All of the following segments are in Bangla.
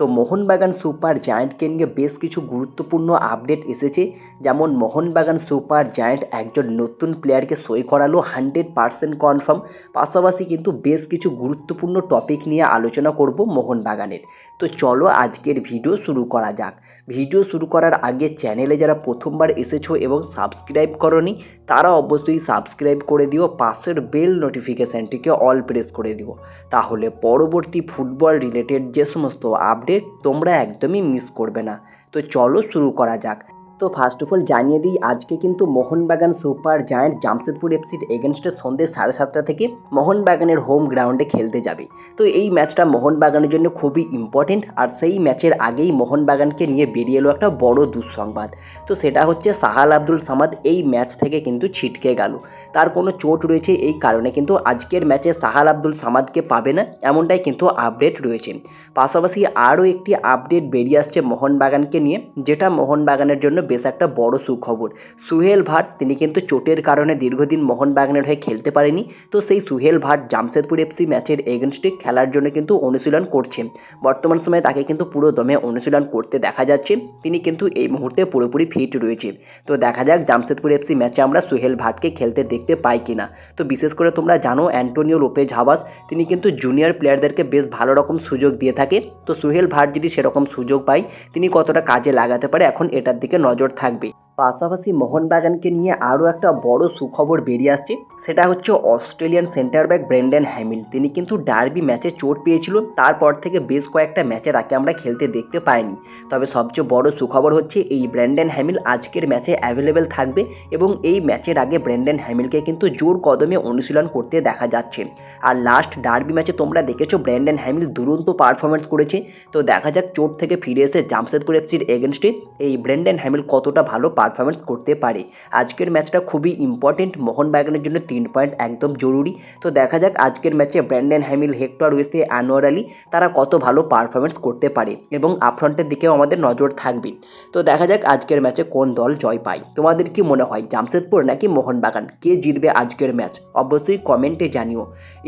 তো মোহনবাগান সুপার জায়ান্টকে নিয়ে বেশ কিছু গুরুত্বপূর্ণ আপডেট এসেছে। যেমন মোহনবাগান সুপার জায়ান্ট একজন নতুন প্লেয়ারকে সই করালো, হান্ড্রেড পারসেন্ট কনফার্ম। পাশাপাশি কিন্তু বেশ কিছু গুরুত্বপূর্ণ টপিক নিয়ে আলোচনা করব মোহনবাগানের। তো চলো আজকের ভিডিও শুরু করা যাক। ভিডিও শুরু করার আগে চ্যানেলে যারা প্রথমবার এসেছ এবং সাবস্ক্রাইব করনি, তারা অবশ্যই সাবস্ক্রাইব করে দিও, পাশের বেল নোটিফিকেশানটিকে অল প্রেস করে দিও। তাহলে পরবর্তী ফুটবল রিলেটেড যে সমস্ত আপডেট তোমরা একদমই মিস করবে না। তো চলো শুরু করা যাক। তো ফার্স্ট অফ অল জানিয়ে দিই, আজকে কিন্তু মোহনবাগান সুপার জায়ান্ট জামশেদপুর এফসির এগেনস্টে সন্ধ্যে সাড়ে সাতটা থেকে মোহনবাগানের হোম গ্রাউন্ডে খেলতে যাবে। তো এই ম্যাচটা মোহনবাগানের জন্য খুবই ইম্পর্টেন্ট আর সেই ম্যাচের আগেই মোহনবাগানকে নিয়ে বেরিয়ে এলো একটা বড় দুঃসংবাদ। তো সেটা হচ্ছে সাহাল আব্দুল সামাদ এই ম্যাচ থেকে কিন্তু ছিটকে গেল। তার কোনো চোট রয়েছে এই কারণে কিন্তু আজকের ম্যাচে সাহাল আব্দুল সামাদকে পাবে না, এমনটাই কিন্তু আপডেট রয়েছে। পাশাপাশি আরও একটি আপডেট বেরিয়ে আসছে মোহনবাগানকে নিয়ে, যেটা মোহনবাগানের জন্য বেশ একটা বড় সুখবর। সুহেল ভাট, তিনি কিন্তু চোটের কারণে দীর্ঘদিন মোহনবাগানের হয়ে খেলতে পারেনি। তো সেই সুহেল ভাট জামশেদপুর এফসি ম্যাচের এগেনস্টে খেলার জন্য কিন্তু অনুশীলন করছে। বর্তমান সময়ে তাকে কিন্তু পুরো দমে অনুশীলন করতে দেখা যাচ্ছে। তিনি কিন্তু এই মুহূর্তে পুরোপুরি ফিট রয়েছে। তো দেখা যাক জামশেদপুর এফসি ম্যাচে আমরা সুহেল ভাটকে খেলতে দেখতে পাই কিনা। তো বিশেষ করে তোমরা জানো, অ্যান্টোনিও লোপেজ হাবাস তিনি কিন্তু জুনিয়র প্লেয়ারদেরকে বেশ ভালো রকম সুযোগ দিয়ে থাকে। তো সুহেল ভাট যদি সেরকম সুযোগ পায়, তিনি কতটা কাজে লাগাতে পারে, এখন এটার দিকে নজর থাকবে। পাশাপাশি মোহনবাগানকে নিয়ে আরও একটা বড় সুখবর বেরিয়ে আসছে। সেটা হচ্ছে Australian centre back Brendan Hamill তিনি কিন্তু ডার্বি ম্যাচে চোট পেয়েছিল তারপর থেকে বেশ কয়েকটা ম্যাচে তাকে আমরা খেলতে দেখতে পাইনি। তবে সবচেয়ে বড় সুখবর হচ্ছে এই ব্র্যান্ডেন হ্যামিল আজকের ম্যাচে অ্যাভেলেবেল থাকবে এবং এই ম্যাচের আগে ব্র্যান্ডেন হ্যামিলকে কিন্তু জোর কদমে অনুশীলন করতে দেখা যাচ্ছে। আর লাস্ট ডার্বি ম্যাচে তোমরা দেখেছ ব্র্যান্ডেন হ্যামিল দুরন্ত পারফরমেন্স করেছে। তো দেখা যাক চোট থেকে ফিরে এসে জামশেদপুর এফসির এগেনস্টে এই ব্র্যান্ডেন হ্যামিল কতটা ভালো পারফরমেন্স করতে পারে। আজকের ম্যাচটা খুবই ইম্পর্টেন্ট মোহনবাগানের জন্য তিন পয়েন্ট একদম জরুরি। তো দেখা যাক আজকের ম্যাচে ব্র্যান্ডেন হ্যামিল হেক্টর ওয়েসে আনোয়ার আলী তারা কত ভালো পারফরমেন্স করতে পারে এবং আপফ্রন্টের দিকেও আমাদের নজর থাকবে। তো দেখা যাক আজকের ম্যাচে কোন দল জয় পায়। তোমাদের কি মনে হয়, জামশেদপুর নাকি মোহনবাগান কে জিতবে আজকের ম্যাচ অবশ্যই কমেন্টে জানিও।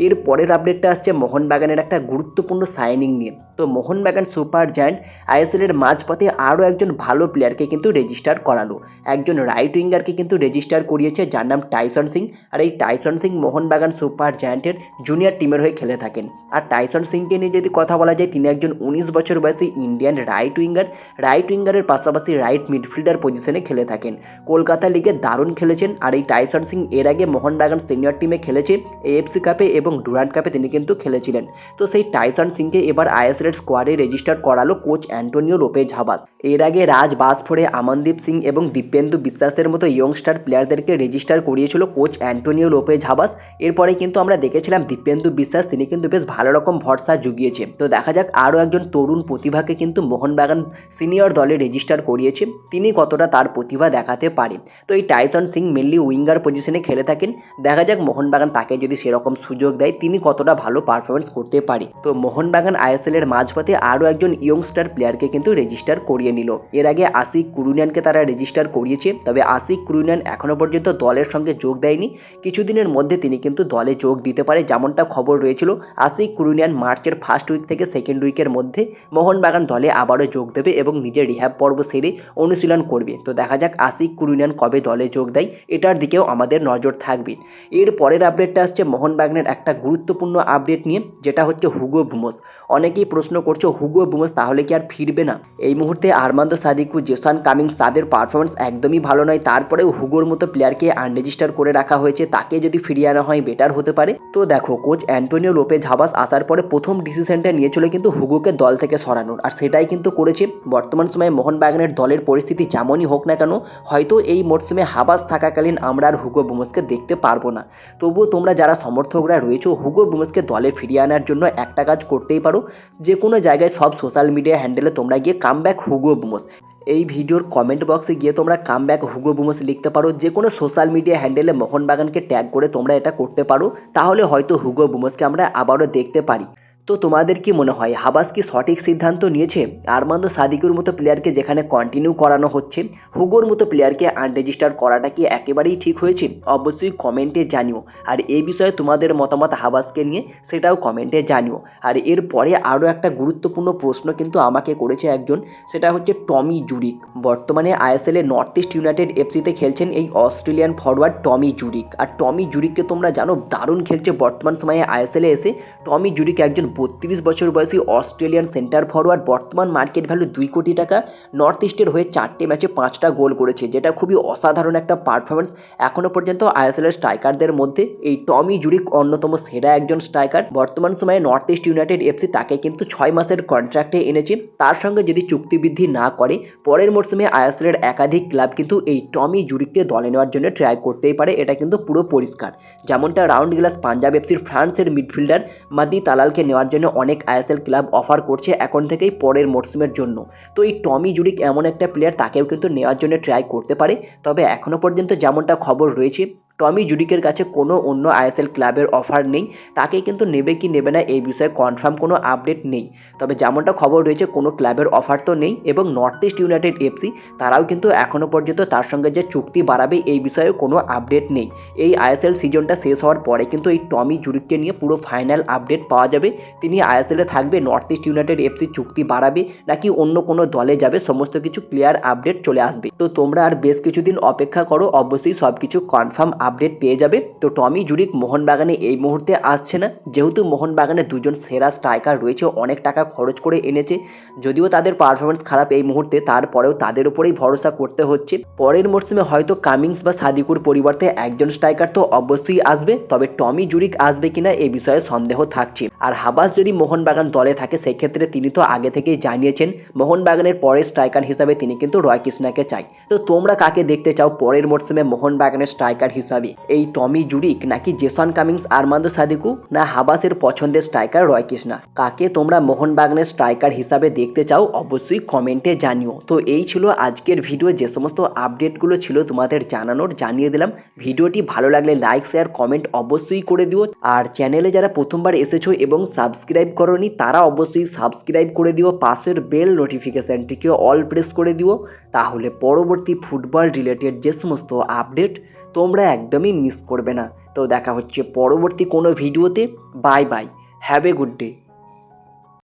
এর পরের আপডেটটা আসছে মোহনবাগানের একটা গুরুত্বপূর্ণ সাইনিং নিয়ে। তো মোহনবাগান সুপার জায়ান্ট আইএসএলের মাঝপথে আরও একজন ভালো প্লেয়ারকে কিন্তু রেজিস্টার করালো। একজন রাইট উইঙ্গারকে কিন্তু রেজিস্টার করিয়েছে, যার নাম টাইসন সিং আর এই টাইসন সিং মোহনবাগান সুপার জায়ান্টের জুনিয়র টিমের হয়ে খেলে থাকেন। আর টাইসন সিংকে নিয়ে যদি কথা বলা যায়, তিনি একজন উনিশ বছর বয়সী ইন্ডিয়ান রাইট উইঙ্গার রাইট উইঙ্গারের পাশাপাশি রাইট মিডফিল্ডার পজিশনে খেলে থাকেন। কলকাতা লিগে দারুণ খেলেছেন। আর এই টাইসন সিং এর আগে মোহনবাগান সিনিয়র টিমে খেলেছে এএফসি কাপে এবং ডুরান্ট কাপে তিনি কিন্তু খেলেছিলেন। তো সেই টাইসন সিংকে এবার আইএসএলের স্কোয়াডে রেজিস্টার করালো কোচ অ্যান্টোনিও লোপেজ হাবাস এর আগে রাজ বাসফোড়ে আমনদীপ সিং এবং দীপেন্দু বিশ্বাসের মতো ইয়ংস্টার প্লেয়ারদেরকে রেজিস্টার করিয়েছিল কোচ অ্যান্টোনিও লোপেজ হাবাস এরপরে কিন্তু আমরা দেখেছিলাম দীপেন্দু বিশ্বাস, তিনি কিন্তু বেশ ভালো রকম ভরসা জুগিয়েছে। তো দেখা যাক আরও একজন তরুণ প্রতিভাকে কিন্তু মোহনবাগান সিনিয়র দলে রেজিস্টার করিয়েছে। তিনি কতটা তার প্রতিভা দেখাতে পারে। তো এই টাইসন সিং মেনলি উইঙ্গার পজিশনে খেলে থাকেন। দেখা যাক মোহনবাগান তাকে যদি সেরকম সুযোগ দেয়, তিনি কতটা ভালো পারফরমেন্স করতে পারে। তো মোহনবাগান আইএসএল এর মাঝপথে আরও একজন ইয়ংস্টার প্লেয়ারকে কিন্তু রেজিস্টার করিয়ে নিল। এর আগে আশিক কুরুনিয়ানকে তারা রেজিস্টার করিয়েছে, তবে আশিক কুরুনিয়ান এখনও পর্যন্ত দলের সঙ্গে যোগ দেয়নি। কিছুদিনের মধ্যে তিনি কিন্তু দলে যোগ দিতে পারে যেমনটা খবর রয়েছিল। আশিক কুরুনিয়ান মার্চের ফার্স্ট উইক থেকে সেকেন্ড উইকের মধ্যে মোহনবাগান দলে আবারও যোগ দেবে এবং নিজের রিহ্যাব পর্ব সেরে অনুশীলন করবে। তো দেখা যাক আশিক কুরুনিয়ান কবে দলে যোগ দেয়, এটার দিকেও আমাদের নজর থাকবে। এর পরের আপডেটটা আসছে মোহনবাগানের একটা গুরুত্বপূর্ণ আপডেট নিয়ে, যেটা হচ্ছে হুগো বুমোস। অনেকেই প্রশ্ন করছ, হুগো বুমোস তাহলে কি আর ফিরবে না? এই মুহূর্তে আরমান্দ সাদিকু, জেসান কামিংস তাদের পারফরমেন্স একদমই ভালো নয়। তারপরেও হুগোর মতো প্লেয়ারকে আনরেজিস্টার করে রাখা হয়েছে। তাকে যদি ফিরিয়ে আনা হয় বেটার হতে পারে। তো দেখো কোচ অ্যান্টোনিও লোপেজ হাবাস আসার পরে প্রথম ডিসিশনটা নিয়েছিল কিন্তু হুগোকে দল থেকে সরানোর। আর সেটাই কিন্তু করেছে বর্তমান সময়ে মোহনবাগানের দলের পরিস্থিতি যেমনই হোক না কেন, হয়তো এই মরশুমে হাবাস থাকাকালীন আমরা আর হুগো বুমোসকে দেখতে পারব না। তবুও তোমরা যারা সমর্থকরা রয়েছে, হুগো বুমোসকে দলে ফিরিয়ে আনার জন্য একটা কাজ করতেই পারো। যে কোনো জায়গায় সব সোশ্যাল মিডিয়া হ্যান্ডেলে তোমরা গিয়ে কাম ব্যাক হুগো বুমোস। এই ভিডিওর কমেন্ট বক্সে গিয়ে তোমরা কাম ব্যাক হুগো বুমোস লিখতে পারো যে কোনো সোশ্যাল মিডিয়া হ্যান্ডেলে মোহনবাগানকে ট্যাগ করে তোমরা এটা করতে পারো, তাহলে হয়তো হুগো বুমোসকে আমরা আবারও দেখতে পারি। তো তোমাদের কি মনে হয়, হাবাস কি সঠিক সিদ্ধান্ত নিয়েছে? আরমান্দ সাদিকুর মতো প্লেয়ারকে যেখানে কন্টিনিউ করানো হচ্ছে, হুগোর মতো প্লেয়ারকে আনরেজিস্টার করাটা কি একেবারেই ঠিক হয়েছে? অবশ্যই কমেন্টে জানিও। আর এই বিষয়ে তোমাদের মতামত হাবাসকে নিয়ে, সেটাও কমেন্টে জানিও। আর এরপরে আরও একটা গুরুত্বপূর্ণ প্রশ্ন কিন্তু আমাকে করেছে একজন, সেটা হচ্ছে টমি জুরিক। বর্তমানে আইএসএল নর্থ ইস্ট ইউনাইটেড এফসিতে খেলছেন এই অস্ট্রেলিয়ান ফরওয়ার্ড টমি জুরিক। আর টমি জুরিককে তোমরা জানো, দারুণ খেলছে বর্তমান সময়ে আইএসএলে এসে। টমি জুরিক একজন বত্রিশ বছর বয়সী অস্ট্রেলিয়ান সেন্টার ফরওয়ার্ড বর্তমান মার্কেট ভ্যালু দুই কোটি টাকা, নর্থ ইস্টের হয়ে চারটে ম্যাচে পাঁচটা গোল করেছে, যেটা খুবই অসাধারণ একটা পারফরমেন্স এখনও পর্যন্ত আইএসএলের স্ট্রাইকারদের মধ্যে। এই টমি জুরিক অন্যতম সেরা একজন স্ট্রাইকার। বর্তমান সময়ে নর্থ ইস্ট ইউনাইটেড এফসি তাকে কিন্তু ছয় মাসের কন্ট্রাক্টে এনেছে। তার সঙ্গে যদি চুক্তি বৃদ্ধি না করে, পরের মরশুমে আইএসএলের একাধিক ক্লাব কিন্তু এই টমি জুরিককে দলে নেওয়ার জন্য ট্রাই করতেই পারে। এটা কিন্তু পুরো পরিষ্কার। যেমনটা রাউন্ড গ্লাস পাঞ্জাব এফসির ফ্রান্সের মিডফিল্ডার মাদি তালালকে নেওয়ার জন্য অনেক আইএসএল ক্লাব অফার করছে এখন থেকেই পরের মরসুমের জন্য। তো এই টমি জুরিক এমন একটা প্লেয়ার তাকেও কিন্তু নেওয়ার জন্য ট্রাই করতে পারে। তবে এখনও পর্যন্ত যেমনটা খবর রয়েছে টমি জুডিকের কাছে কোনো অন্য আইএসএল ক্লাবের অফার নেই তাকে কিন্তু নেবে কি নেবে না এই বিষয়ে কনফার্ম কোনো আপডেট নেই। তবে যেমনটা খবর রয়েছে, কোনো ক্লাবের অফার তো নেই এবং নর্থ ইস্ট ইউনাইটেড এফসি তারাও কিন্তু এখনও পর্যন্ত তার সঙ্গে যে চুক্তি বাড়াবে এই বিষয়ে কোনো আপডেট নেই। এই আইএসএল সিজনটা শেষ হওয়ার পরে কিন্তু এই টমি জুরিককে নিয়ে পুরো ফাইনাল আপডেট পাওয়া যাবে। তিনি আইএসএলে থাকবে, নর্থ ইস্ট ইউনাইটেড এফসি চুক্তি বাড়াবে, নাকি অন্য কোনো দলে যাবে, সমস্ত কিছু ক্লিয়ার আপডেট চলে আসবে। তো তোমরা আর বেশ কিছুদিন অপেক্ষা করো, অবশ্যই সব কিছু কনফার্ম আপডেট পেয়ে যাবে। তো টমি জুরিক মোহনবাগানে এই মুহূর্তে আসছে না। যেহেতু মোহনবাগানে দুজন সেরা স্ট্রাইকার রয়েছে, অনেক টাকা খরচ করে এনেছে। যদিও তাদের পারফরমেন্স খারাপ এই মুহূর্তে, তারপরেও তাদের উপরেই ভরসা করতে হচ্ছে। পরের মরশুমে হয়তো কামিংস বা সাদিকুর পরিবর্তে একজন স্ট্রাইকার তো অবশ্যই আসবে। তবে টমি জুরিক আসবে কিনা এই বিষয়ে সন্দেহ থাকছে। আর হাবাস যদি মোহনবাগান দলে থাকে, সেক্ষেত্রে তিনি তো আগে থেকেই জানিয়েছেন, মোহনবাগানের পরের স্ট্রাইকার হিসাবে তিনি কিন্তু রয় কৃষ্ণাকে চাই। তো তোমরা কাকে দেখতে চাও? পরের মরশুমে মোহনবাগানের স্ট্রাইকার হিসাবে এই টমি জুরিক নাকি জেসন কামিংস, আরমান্দো সাদিকু, না হাবাসের পছন্দের স্ট্রাইকার রয় কৃষ্ণা? কাকে তোমরা মোহনবাগানের স্ট্রাইকার হিসাবে দেখতে চাও অবশ্যই কমেন্টে জানিও। তো এই ছিল আজকের ভিডিও, যে সমস্ত আপডেটগুলো ছিল তোমাদের জানানোর, জানিয়ে দিলাম। ভিডিওটি ভালো লাগলে লাইক, শেয়ার, কমেন্ট অবশ্যই করে দিও। আর চ্যানেলে যারা প্রথমবার এসেছ এবং সাবস্ক্রাইব করনি, তারা অবশ্যই সাবস্ক্রাইব করে দিও। পাশের বেল নোটিফিকেশানটিকে অল প্রেস করে দিও। তাহলে পরবর্তী ফুটবল রিলেটেড যে সমস্ত আপডেট তোমরা একদমই মিস করবে না। তো দেখা হচ্ছে পরবর্তী কোনো ভিডিওতে। Bye bye have a good day